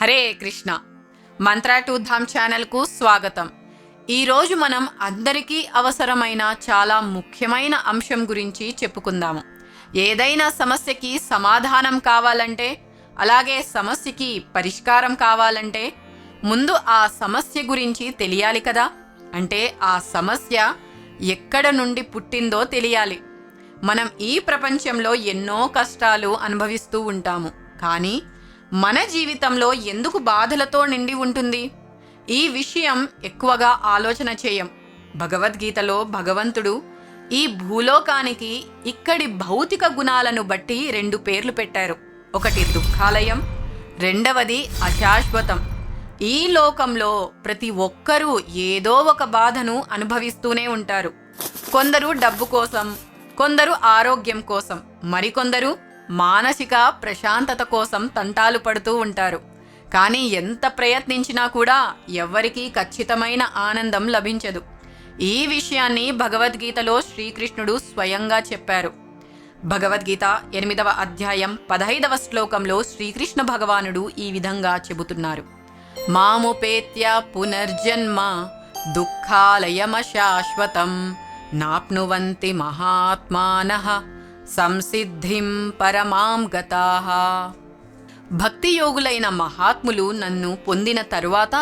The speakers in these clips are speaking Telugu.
హరే కృష్ణ. మంత్ర టు ధామ్ ఛానల్కు స్వాగతం. ఈరోజు మనం అందరికీ అవసరమైన చాలా ముఖ్యమైన అంశం గురించి చెప్పుకుందాము. ఏదైనా సమస్యకి సమాధానం కావాలంటే అలాగే సమస్యకి పరిష్కారం కావాలంటే ముందు ఆ సమస్య గురించి తెలియాలి కదా? అంటే ఆ సమస్య ఎక్కడ నుండి పుట్టిందో తెలియాలి. మనం ఈ ప్రపంచంలో ఎన్నో కష్టాలు అనుభవిస్తూ ఉంటాము. కానీ మన జీవితంలో ఎందుకు బాధలతో నిండి ఉంటుంది? ఈ విషయం ఎక్కువగా ఆలోచన చేయం. భగవద్గీతలో భగవంతుడు ఈ భూలోకానికి ఇక్కడి భౌతిక గుణాలను బట్టి రెండు పేర్లు పెట్టారు. ఒకటి దుఃఖాలయం రెండవది అశాశ్వతం. ఈ లోకంలో ప్రతి ఒక్కరూ ఏదో ఒక బాధను అనుభవిస్తూనే ఉంటారు. కొందరు డబ్బు కోసం కొందరు ఆరోగ్యం కోసం మరికొందరు మానసిక ప్రశాంతత కోసం తంటాలు పడుతూ ఉంటారు. కానీ ఎంత ప్రయత్నించినా కూడా ఎవ్వరికీ ఖచ్చితమైన ఆనందం లభించదు. ఈ విషయాన్ని భగవద్గీతలో శ్రీకృష్ణుడు స్వయంగా చెప్పారు. భగవద్గీత ఎనిమిదవ అధ్యాయం పదహైదవ శ్లోకంలో శ్రీకృష్ణ భగవానుడు ఈ విధంగా చెబుతున్నారు. మాముపేత్య పునర్జన్మ దుఃఖాలయమశాశ్వతం నాప్నువంతి మహాత్మాన సంసిద్ధిం పరమాం గతాహ భక్తియోగులైన మహాత్ములు నన్ను పొందిన తరువాత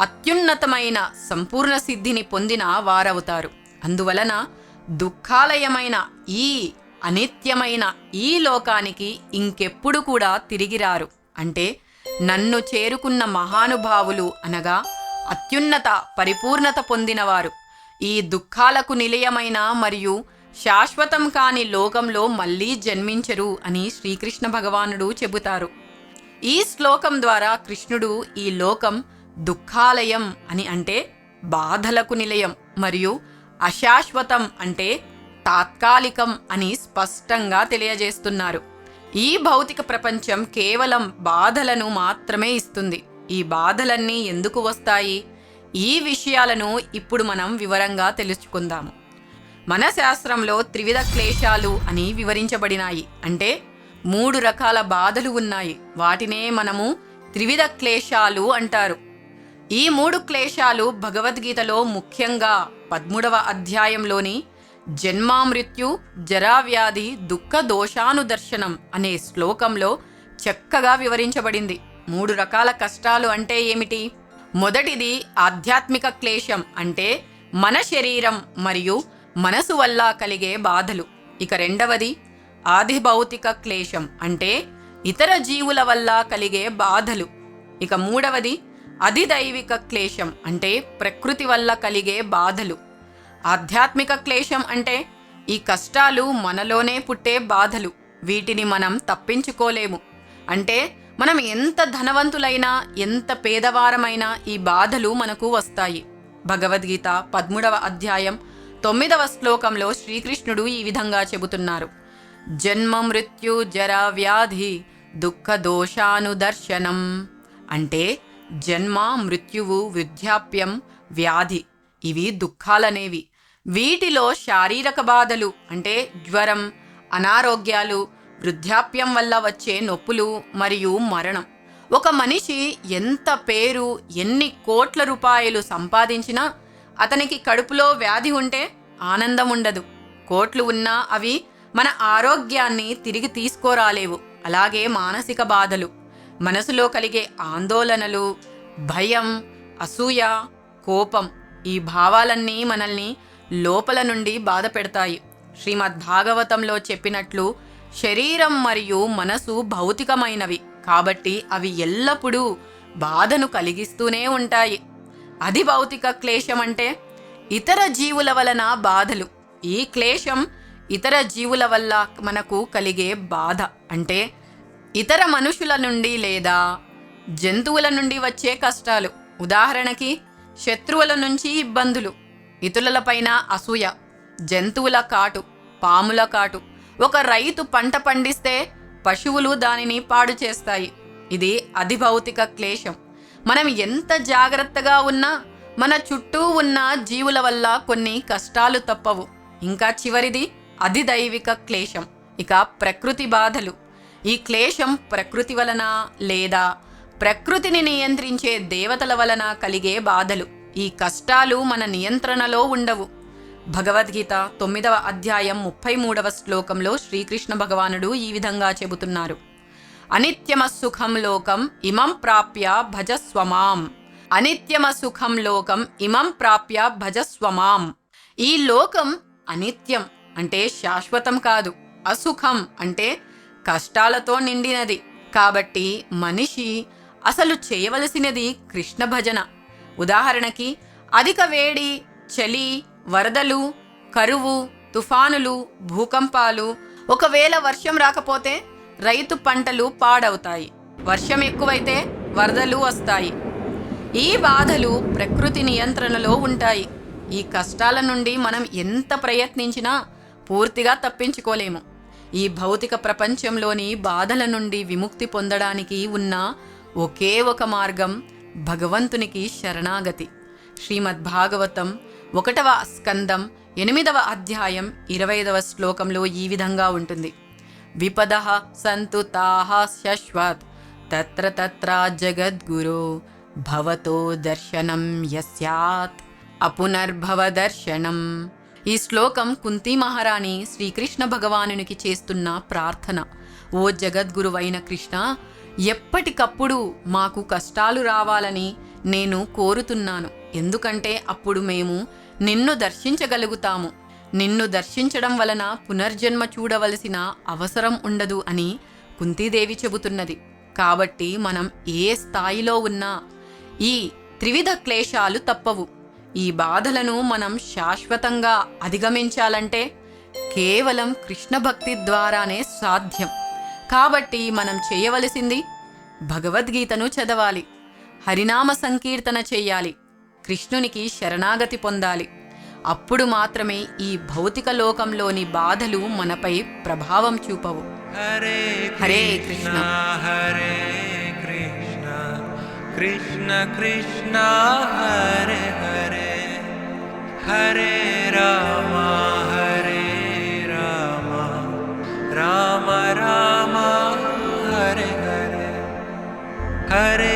అత్యున్నతమైన సంపూర్ణ సిద్ధిని పొందిన వారవుతారు. అందువలన దుఃఖాలయమైన ఈ అనిత్యమైన ఈ లోకానికి ఇంకెప్పుడు కూడా తిరిగిరారు అంటే నన్ను చేరుకున్న మహానుభావులు అనగా అత్యున్నత పరిపూర్ణత పొందినవారు. ఈ దుఃఖాలకు నిలయమైన మరియు శాశ్వతం కాని లోకంలో మళ్ళీ జన్మించరు అని శ్రీకృష్ణ భగవానుడు చెబుతారు. ఈ శ్లోకం ద్వారా కృష్ణుడు ఈ లోకం దుఃఖాలయం అని అంటే బాధలకు నిలయం మరియు అశాశ్వతం అంటే తాత్కాలికం అని స్పష్టంగా తెలియజేస్తున్నారు. ఈ భౌతిక ప్రపంచం కేవలం బాధలను మాత్రమే ఇస్తుంది. ఈ బాధలన్నీ ఎందుకు వస్తాయి? ఈ విషయాలను ఇప్పుడు మనం వివరంగా తెలుసుకుందాము. మన శాస్త్రంలో త్రివిధ క్లేశాలు అని వివరించబడినాయి. అంటే మూడు రకాల బాధలు ఉన్నాయి. వాటినే మనము త్రివిధ క్లేశాలు అంటారు. ఈ మూడు క్లేశాలు భగవద్గీతలో ముఖ్యంగా పద్మూడవ అధ్యాయంలోని జన్మామృత్యు జరావ్యాధి దుఃఖ దోషానుదర్శనం అనే శ్లోకంలో చక్కగా వివరించబడింది. మూడు రకాల కష్టాలు అంటే ఏమిటి? మొదటిది ఆధ్యాత్మిక క్లేశం అంటే మన శరీరం మరియు మనసు వల్ల కలిగే బాధలు. ఇక రెండవది ఆదిభౌతిక క్లేశం అంటే ఇతర జీవుల వల్ల కలిగే బాధలు. ఇక మూడవది అధిదైవిక క్లేశం అంటే ప్రకృతి వల్ల కలిగే బాధలు. ఆధ్యాత్మిక క్లేశం అంటే ఈ కష్టాలు మనలోనే పుట్టే బాధలు. వీటిని మనం తప్పించుకోలేము. అంటే మనం ఎంత ధనవంతులైనా ఎంత పేదవారమైనా ఈ బాధలు మనకు వస్తాయి. భగవద్గీత పదమూడవ అధ్యాయం తొమ్మిదవ శ్లోకంలో శ్రీకృష్ణుడు ఈ విధంగా చెబుతున్నారు. జన్మ మృత్యు జర వ్యాధి దుఃఖ దోషానుదర్శనం. అంటే జన్మ మృత్యువు వృద్ధాప్యం వ్యాధి ఇవి దుఃఖాలనేవి. వీటిలో శారీరక బాధలు అంటే జ్వరం అనారోగ్యాలు వృద్ధాప్యం వల్ల వచ్చే నొప్పులు మరియు మరణం. ఒక మనిషి ఎంత పేరు ఎన్ని కోట్ల రూపాయలు సంపాదించినా అతనికి కడుపులో వ్యాధి ఉంటే ఆనందం ఉండదు కోట్లు ఉన్నా అవి మన ఆరోగ్యాన్ని తిరిగి తీసుకోరాలేవు. అలాగే మానసిక బాధలు. మనసులో కలిగే ఆందోళనలు భయం అసూయ కోపం ఈ భావాలన్నీ మనల్ని లోపల నుండి బాధ పెడతాయి. శ్రీమద్ భాగవతంలో చెప్పినట్లు శరీరం మరియు మనసు భౌతికమైనవి. కాబట్టి అవి ఎల్లప్పుడూ బాధను కలిగిస్తూనే ఉంటాయి. అది భౌతిక క్లేశం అంటే ఇతర జీవుల వలన బాధలు. ఈ క్లేశం ఇతర జీవుల వల్ల మనకు కలిగే బాధ అంటే ఇతర మనుషుల నుండి లేదా జంతువుల నుండి వచ్చే కష్టాలు. ఉదాహరణకి శత్రువుల నుంచి ఇబ్బందులు ఇతరులపైన అసూయ జంతువుల కాటు పాముల కాటు. ఒక రైతు పంట పండిస్తే పశువులు దానిని పాడు చేస్తాయి. ఇది అధిభౌతిక క్లేశం. మనం ఎంత జాగ్రత్తగా ఉన్నా మన చుట్టూ ఉన్న జీవుల వల్ల కొన్ని కష్టాలు తప్పవు. ఇంకా చివరిది అధిదైవిక క్లేశం ఇక ప్రకృతి బాధలు. ఈ క్లేశం ప్రకృతి వలన లేదా ప్రకృతిని నియంత్రించే దేవతల వలన కలిగే బాధలు. ఈ కష్టాలు మన నియంత్రణలో ఉండవు. భగవద్గీత తొమ్మిదవ అధ్యాయం ముప్పై మూడవ శ్లోకంలో శ్రీకృష్ణ భగవానుడు ఈ విధంగా చెబుతున్నారు. అనిత్యమ సుఖం లోకం ఇమం ప్రాప్య భజస్వమాం. అనిత్యమ సుఖం లోకం ఇమం ప్రాప్య భజస్వమాం. ఈ లోకం అనిత్యం అంటే శాశ్వతం కాదు అసుఖం అంటే కష్టాలతో నిండినది. కాబట్టి మనిషి అసలు చేయవలసినది కృష్ణ భజన. ఉదాహరణకి అధిక వేడి చలి వరదలు కరువు తుఫానులు భూకంపాలు ఒకవేళ వర్షం రాకపోతే రైతు పంటలు పాడవుతాయి. వర్షం ఎక్కువైతే వరదలు వస్తాయి. ఈ బాధలు ప్రకృతి నియంత్రణలో ఉంటాయి. ఈ కష్టాల నుండి మనం ఎంత ప్రయత్నించినా పూర్తిగా తప్పించుకోలేము. ఈ భౌతిక ప్రపంచంలోని బాధల నుండి విముక్తి పొందడానికి ఉన్న ఒకే ఒక మార్గం భగవంతునికి శరణాగతి. శ్రీమద్భాగవతం ఒకటవ స్కందం ఎనిమిదవ అధ్యాయం ఇరవైదవ శ్లోకంలో ఈ విధంగా ఉంటుంది. విపద సంతు శశ్వత్ తత్ర తత్ర జగద్గురు భవతో దర్శనం యస్యాత్ అపునర్భవ దర్శనం ఈ శ్లోకం కుంతి మహారాణి శ్రీకృష్ణ భగవానునికి చేస్తున్న ప్రార్థన. ఓ జగద్గురువైన కృష్ణ ఎప్పటికప్పుడు మాకు కష్టాలు రావాలని నేను కోరుతున్నాను. ఎందుకంటే అప్పుడు మేము నిన్ను దర్శించగలుగుతాము. నిన్ను దర్శించడం వలన పునర్జన్మ చూడవలసిన అవసరం ఉండదు అని కుంతీదేవి చెబుతున్నది. కాబట్టి మనం ఏ స్థాయిలో ఉన్నా ఈ త్రివిధ క్లేశాలు తప్పవు. ఈ బాధలను మనం శాశ్వతంగా అధిగమించాలంటే కేవలం కృష్ణ భక్తి ద్వారానే సాధ్యం. కాబట్టి మనం చేయవలసింది భగవద్గీతను చదవాలి. హరినామ సంకీర్తన చేయాలి. కృష్ణునికి శరణాగతి పొందాలి. అప్పుడు మాత్రమే ఈ భౌతిక లోకంలోని బాధలు మనపై ప్రభావం చూపవు. హరే హరే కృష్ణ హరే కృష్ణ కృష్ణ కృష్ణ హరే హరే. హరే రామ హరే రామ. రామ రామ హరే హరే. హరే